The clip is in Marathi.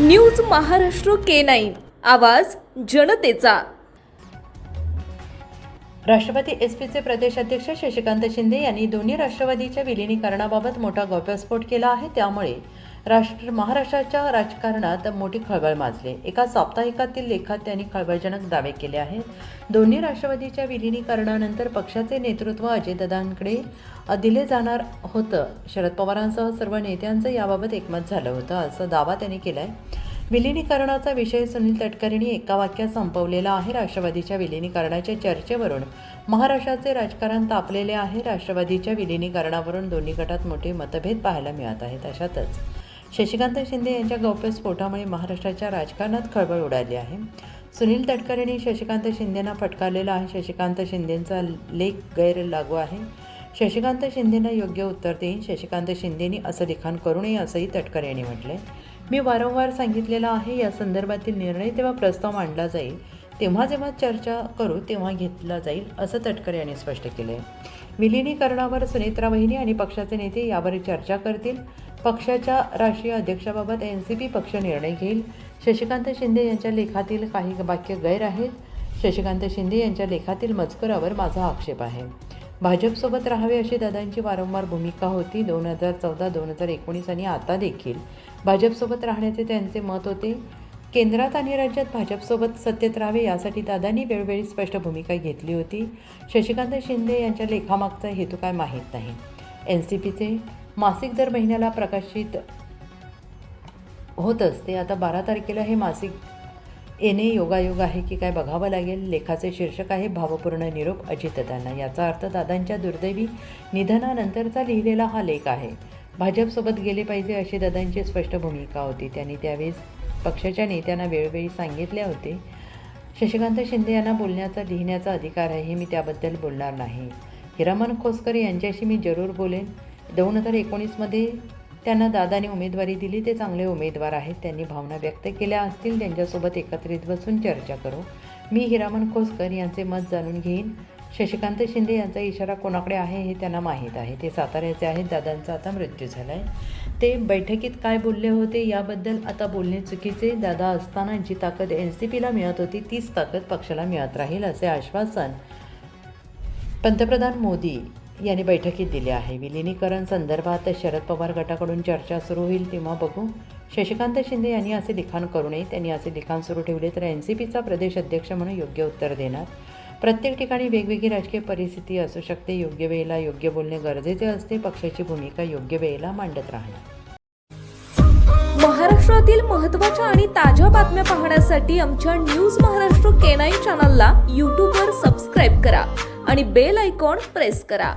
News Maharashtra K nine. आवाज जनतेचा. राष्ट्रवादी एसपीचे प्रदेशाध्यक्ष शशिकांत शिंदे यांनी दोन्ही राष्ट्रवादीच्या विलिनीकरणाबाबत मोठा गौप्यस्फोट केला आहे. त्यामुळे राष्ट्र महाराष्ट्राच्या राजकारणात मोठी खळबळ माजली. एका साप्ताहिकातील लेखात त्यांनी खळबळजनक दावे केले आहेत. दोन्ही राष्ट्रवादीच्या विलिनीकरणानंतर पक्षाचे नेतृत्व अजयदादांकडे दिले जाणार होतं. शरद पवारांसह सर्व नेत्यांचं याबाबत एकमत झालं होतं असा दावा त्यांनी केला आहे विलिनीकरणाचा विषय सुनील तटकरेंनी एका वाक्यात संपवलेला आहे. राष्ट्रवादीच्या विलिनीकरणाच्या चर्चेवरून महाराष्ट्राचे राजकारण तापलेले आहे. राष्ट्रवादीच्या विलिनीकरणावरून दोन्ही गटात मोठे मतभेद पाहायला मिळत आहेत अशातच शशिकांत शिंदे यांच्या गौप्यस्फोटामुळे महाराष्ट्राच्या राजकारणात खळबळ उडाली आहे. सुनील तटकरेंनी शशिकांत शिंदेंना फटकारलेला आहे. शशिकांत शिंदेंचा लेख गैर लागू आहे. शशिकांत शिंदेंना योग्य उत्तर देईन. शशिकांत शिंदेनी असं लिखाण करू नये असंही तटकरे यांनी म्हटलंय. मी वारंवार सांगितलेला आहे या संदर्भातील निर्णय तेव्हा प्रस्ताव मांडला जाईल. तेव्हा जेव्हा चर्चा करू तेव्हा घेतला जाईल असं तटकरे यांनी स्पष्ट केलं. आहे विलिनीकरणावर सुनेत्रा वहिनी आणि पक्षाचे नेते यावर चर्चा करतील. पक्षाच्या राष्ट्रीय अध्यक्षाबाबत एन सी पी पक्ष निर्णय घेईल. शशिकांत शिंदे यांच्या लेखातील काही वाक्य गैर आहेत. शशिकांत शिंदे यांच्या लेखातील मजकुरावर माझा आक्षेप आहे. भाजपसोबत राहावे अशी दादांची वारंवार भूमिका होती. दोन हजार चौदा दोन हजार एकोणीस आणि आता देखील भाजपसोबत राहण्याचे त्यांचे मत होते. केंद्रात आणि राज्यात भाजपसोबत सत्तेत राहावे यासाठी दादांनी वेळोवेळी स्पष्ट भूमिका घेतली होती. शशिकांत शिंदे यांच्या लेखामागचा हेतू काय माहीत नाही. एन सी पीचे मासिक दर महिन्याला प्रकाशित होत असते. आता बारा तारखेला हे मासिक येणे योगायोग आहे की काय बघावं लागेल? लेखाचे शीर्षक आहे भावपूर्ण निरोप अजितदादांना याचा अर्थ दादांच्या दुर्दैवी निधनानंतरचा लिहिलेला हा लेख आहे. भाजपसोबत गेले पाहिजे अशी दादांची स्पष्ट भूमिका होती. त्यांनी त्यावेळेस पक्षाच्या नेत्यांना वेळोवेळी सांगितले होते. शशिकांत शिंदे यांना बोलण्याचा लिहिण्याचा अधिकार आहे मी त्याबद्दल बोलणार नाही. हिरामन खोसकर यांच्याशी मी जरूर बोलेन. दोन हजार एकोणीसमध्ये त्यांना दादाने उमेदवारी दिली. ते चांगले उमेदवार आहेत. त्यांनी भावना व्यक्त केल्या असतील. त्यांच्यासोबत एकत्रित बसून चर्चा करू. मी हिरामन खोसकर यांचे मत जाणून घेईन. शशिकांत शिंदे यांचा इशारा कोणाकडे आहे हे त्यांना माहीत आहे. ते साताऱ्याचे आहेत. दादांचा आता मृत्यू झाला आहे ते बैठकीत काय बोलले होते याबद्दल आता बोलणे चुकीचे. दादा असताना जी ताकद एन सी पीला मिळत होती तीच ताकद पक्षाला मिळत राहील असे आश्वासन पंतप्रधान मोदी यांनी बैठकीत दिले आहे. विलिनीकरण संदर्भात शरद पवार गटाकडून चर्चा सुरू होईल तेव्हा बघू. शशिकांत शिंदे यांनी असे लिखाण करू नये. त्यांनी असे लिखाण सुरू ठेवले तर एन सी पीचा प्रदेश अध्यक्ष म्हणून योग्य उत्तर देणार. प्रत्येक ठिकाणी वेगवेगळी राजकीय परिस्थिती असू शकते. योग्य वेळेला योग्य बोलणे गरजेचे असते. पक्षाची भूमिका योग्य वेळेला मांडत राहणार. महाराष्ट्रातील महत्त्वाच्या आणि ताज्या बातम्या पाहण्यासाठी आमच्या न्यूज महाराष्ट्र केनाई चॅनलला यूट्यूबवर सबस्क्राईब करा आणि बेल आयकॉन प्रेस करा.